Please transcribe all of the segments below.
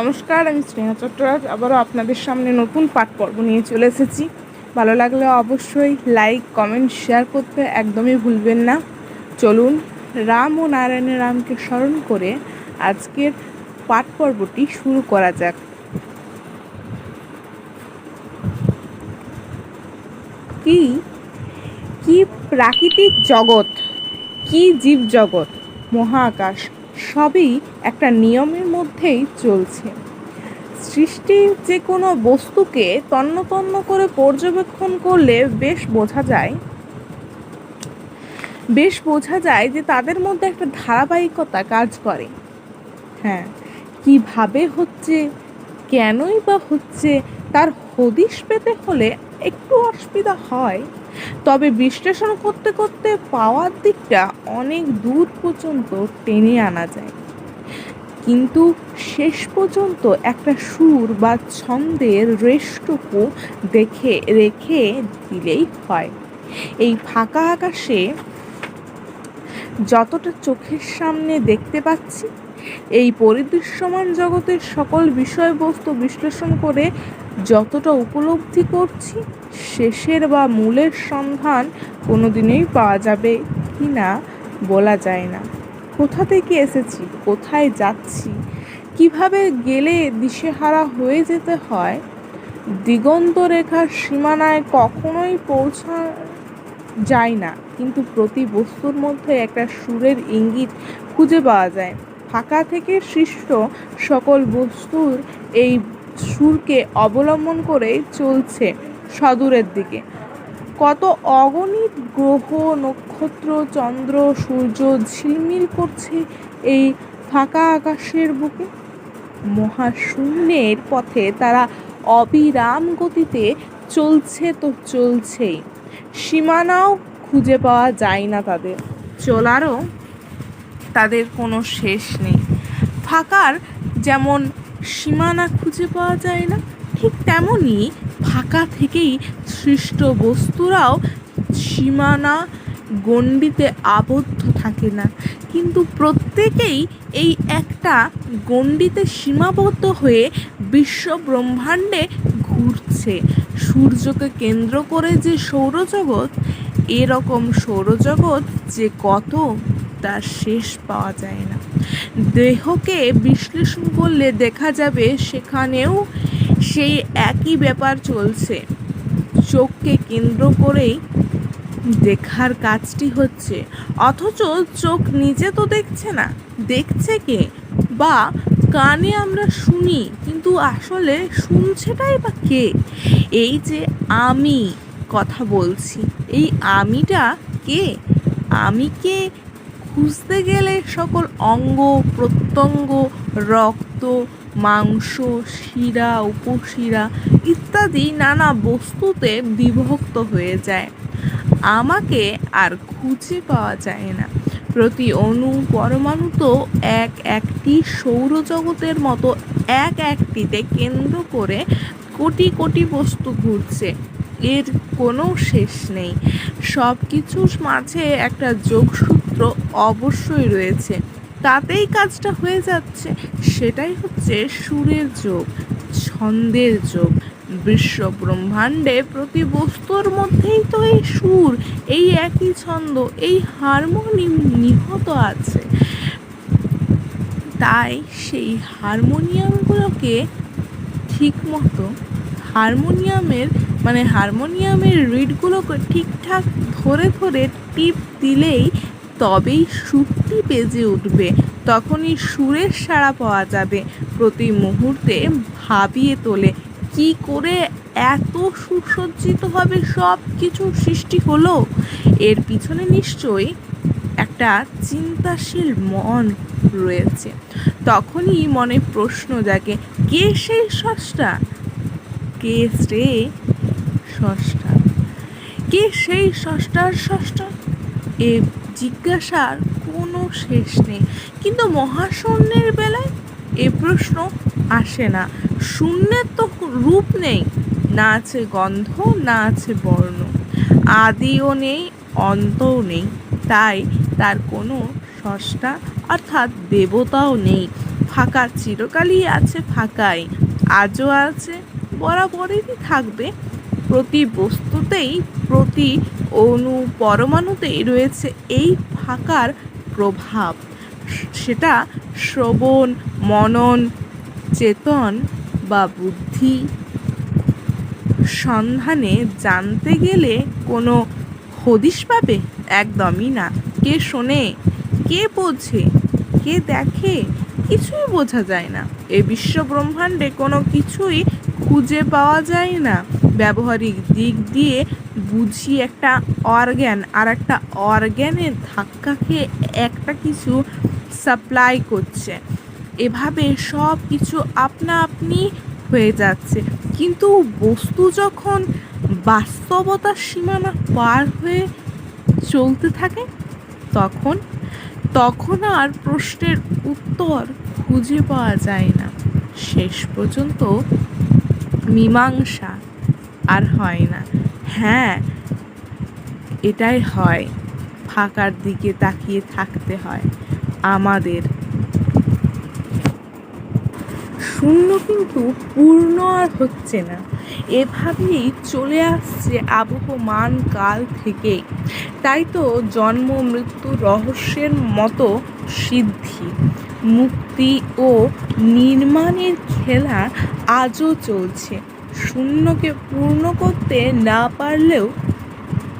নমস্কার, আমি স্নেহা চট্টরাজ। আবারও আপনাদের সামনে নতুন পাঠ পর্ব নিয়ে চলে এসেছি। ভালো লাগলে অবশ্যই লাইক কমেন্ট শেয়ার করতে একদমই ভুলবেন না। চলুন রাম ও নারায়ণের রামকে স্মরণ করে আজকের পাঠ পর্বটি শুরু করা যাক। কি? কি প্রাকৃতিক জগৎ? কি জীব জগৎ মহাকাশ। সবই একটা নিয়মের মধ্যেই চলছে। সৃষ্টির যে কোনো বস্তুকে তন্ন তন্ন করে পর্যবেক্ষণ করলে বেশ বোঝা যায়, বেশ বোঝা যায় যে তাদের মধ্যে একটা ধারাবাহিকতা কাজ করে। হ্যাঁ কীভাবে হচ্ছে, কেনই বা হচ্ছে, তার হদিশ পেতে হলে একটু অসুবিধা হয়। তবে বিশ্লেষণ করতে করতে পাওয়ার দিকটা অনেক দূর পর্যন্ত টেনে আনা যায়। কিন্তু শেষ পর্যন্ত একটা সুর বা ছন্দের রেশটুকু দেখে, রেখে দিলেই হয়। এই ফাঁকা আকাশে যতটা চোখের সামনে দেখতে পাচ্ছি, এই পরিদৃশ্যমান জগতের সকল বিষয়বস্তু বিশ্লেষণ করে যতটা উপলব্ধি করছি, শেষের বা মূলের সন্ধান কোনো দিনেই পাওয়া যাবে কি না বলা যায় না। কোথা থেকে এসেছি? কোথায় যাচ্ছি? কীভাবে গেলে দিশেহারা হয়ে যেতে হয়? দিগন্ত রেখার সীমানায় কখনোই পৌঁছা যায় না। কিন্তু প্রতি বস্তুর মধ্যে একটা সুরের ইঙ্গিত খুঁজে পাওয়া যায়। ফাঁকা থেকে সৃষ্ট সকল বস্তুর এই সুরকে অবলম্বন করেই চলছে সদূরের দিকে। কত অগণিত গ্রহ, নক্ষত্র, চন্দ্র, সূর্য ঝিলমিল করছে এই ফাঁকা আকাশের বুকে। মহাশূন্যের পথে তারা অবিরাম গতিতে চলছে তো চলছেই। সীমানাও খুঁজে পাওয়া যায় না তাদের। চলারও তাদের কোনো শেষ নেই। ফাঁকার যেমন সীমানা খুঁজে পাওয়া যায় না, ঠিক তেমনই ফাঁকা থেকেই সৃষ্ট বস্তুরাও সীমানা গণ্ডিতে আবদ্ধ থাকে না। কিন্তু প্রত্যেকেই এই একটা গণ্ডিতে সীমাবদ্ধ হয়ে বিশ্ব ব্রহ্মাণ্ডে ঘুরছে। সূর্যকে কেন্দ্র করে যে সৌরজগৎ, এরকম সৌরজগৎ যে কত, তার শেষ পাওয়া যায় না। দেহকে বিশ্লেষণ করলে দেখা যাবে সেখানেও সেই একই ব্যাপার চলছে। চোখকে কেন্দ্র করেই দেখার কাজটি হচ্ছে। অথচ চোখ নিজে তো দেখছে না, দেখছে কে? বা কানে আমরা শুনি, কিন্তু আসলে শুনছেটাই বা কে? এই যে আমি কথা বলছি, এই আমিটা কে? আমি কে? খুঁজতে গেলে সকল অঙ্গ, প্রত্যঙ্গ, রক্ত, মাংস, শিরা, উপশিরা ইত্যাদি নানা বস্তুতে বিভক্ত হয়ে যায়। আমাকে আর খুঁজে পাওয়া যায় না। প্রতি অণু পরমাণু তো এক একটি সৌরজগতের মতো এক একটিতে কেন্দ্র করে কোটি কোটি বস্তু ঘুরছে। এর কোনো শেষ নেই। সব কিছুর মাঝে একটা যোগসূত্র অবশ্যই রয়েছে। তাতেই কাজটা হয়ে যাচ্ছে। সেটাই হচ্ছে সুরের যোগ, ছন্দের যোগ। বিশ্ব ব্রহ্মাণ্ডে প্রতি বস্তুর মধ্যেই তো এই সুর, এই একই ছন্দ, এই হারমোনিয়াম নিহত আছে। তাই সেই হারমোনিয়ামগুলোকে ঠিক মতো হারমোনিয়ামের মানে হারমোনিয়ামের রিডগুলোকে ঠিকঠাক ধরে ধরে টিপ দিলেই তবেই সুরটি বেজে উঠবে। তখনই সুরের সাড়া পাওয়া যাবে। প্রতি মুহূর্তে ভাবিয়ে তোলে কি করে এত সুসজ্জিতভাবে সব কিছু সৃষ্টি হলো? এর পিছনে নিশ্চয়ই একটা চিন্তাশীল মন রয়েছে। তখনই মনে প্রশ্ন জাগে, কে সেই স্রষ্টা কে সে স্রষ্টা কে সেই স্রষ্টার স্রষ্টা এ জিজ্ঞাসার কোনো শেষ নেই। কিন্তু মহাশূন্যের বেলায় এ প্রশ্ন আসে না। শূন্যের তো রূপ নেই, না আছে গন্ধ, না আছে বর্ণ। আদিও নেই, অন্তও নেই, তাই তার কোনো স্রষ্টা অর্থাৎ দেবতাও নেই। ফাঁকা চিরকালই আছে, ফাঁকাই আজও আছে, বরাবরেরই থাকবে। প্রতি বস্তুতেই, প্রতি অণু পরমাণুতেই রয়েছে এই ফাঁকার প্রভাব। সেটা শ্রবণ, মনন, চেতন বা বুদ্ধি সন্ধানে জানতে গেলে কোনো হদিশ পাবে? একদমই না। কে শোনে? কে বোঝে? কে দেখে? কিছুই বোঝা যায় না। এ বিশ্ব ব্রহ্মাণ্ডে কোনো কিছুই খুঁজে পাওয়া যায় না। ব্যবহারিক দিক দিয়ে বুঝি একটা অর্গ্যান আর একটা অর্গ্যানের ধাক্কা খেয়ে একটা কিছু সাপ্লাই করছে। এভাবে সব কিছু আপনা আপনি হয়ে যাচ্ছে। কিন্তু বস্তু যখন বাস্তবতার সীমানা পার হয়ে চলতে থাকে, তখন তখন আর প্রশ্নের উত্তর খুঁজে পাওয়া যায় না। শেষ পর্যন্ত মীমাংসা আর হয় না। হ্যাঁ এটাই হয়, ফাঁকার দিকে তাকিয়ে থাকতে হয়। আমাদের শূন্য কিন্তু পূর্ণ আর হচ্ছে না। এভাবেই চলে আসছে আবহমান কাল থেকেই। তাই তো জন্ম, মৃত্যু রহস্যের মতো সিদ্ধি। মুক্তি ও নির্মাণের খেলা আজও চলছে। শূন্যকে পূর্ণ করতে না পারলেও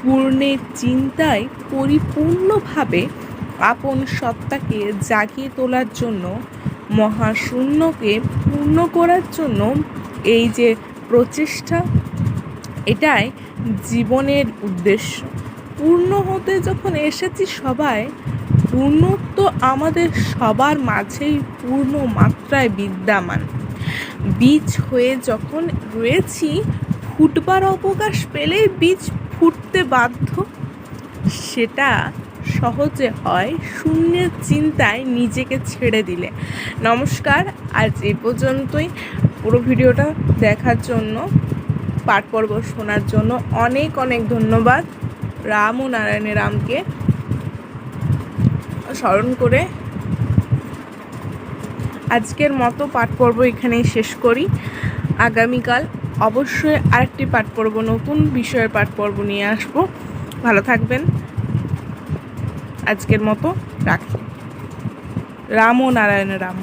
পূর্ণের চিন্তায় পরিপূর্ণভাবে আপন সত্তাকে জাগিয়ে তোলার জন্য মহাশূন্যকে পূর্ণ করার জন্য এই যে প্রচেষ্টা, এটাই জীবনের উদ্দেশ্য। পূর্ণ হতে যখন এসেছি সবাই, পূর্ণত্ব আমাদের সবার মাঝেই পূর্ণ মাত্রায় বিদ্যমান। বীজ হয়ে যখন রয়েছি, ফুটবার অবকাশ পেলেই বীজ ফুটতে বাধ্য। সেটা সহজে হয় শূন্যের চিন্তায় নিজেকে ছেড়ে দিলে। নমস্কার, আজ এ পর্যন্তই। পুরো ভিডিওটা দেখার জন্য, পাঠ পর্ব শোনার জন্য অনেক অনেক ধন্যবাদ। রাম ও নারায়ণের রামকে স্মরণ করে আজকের মতো পাঠ পর্ব এখানেই শেষ করি। আগামীকাল অবশ্যই আরেকটি পাঠ পর্ব, নতুন বিষয়ের পাঠ পর্ব নিয়ে আসব। ভালো থাকবেন। আজকের মতো রাখি। রাম ও নারায়ণ রাম।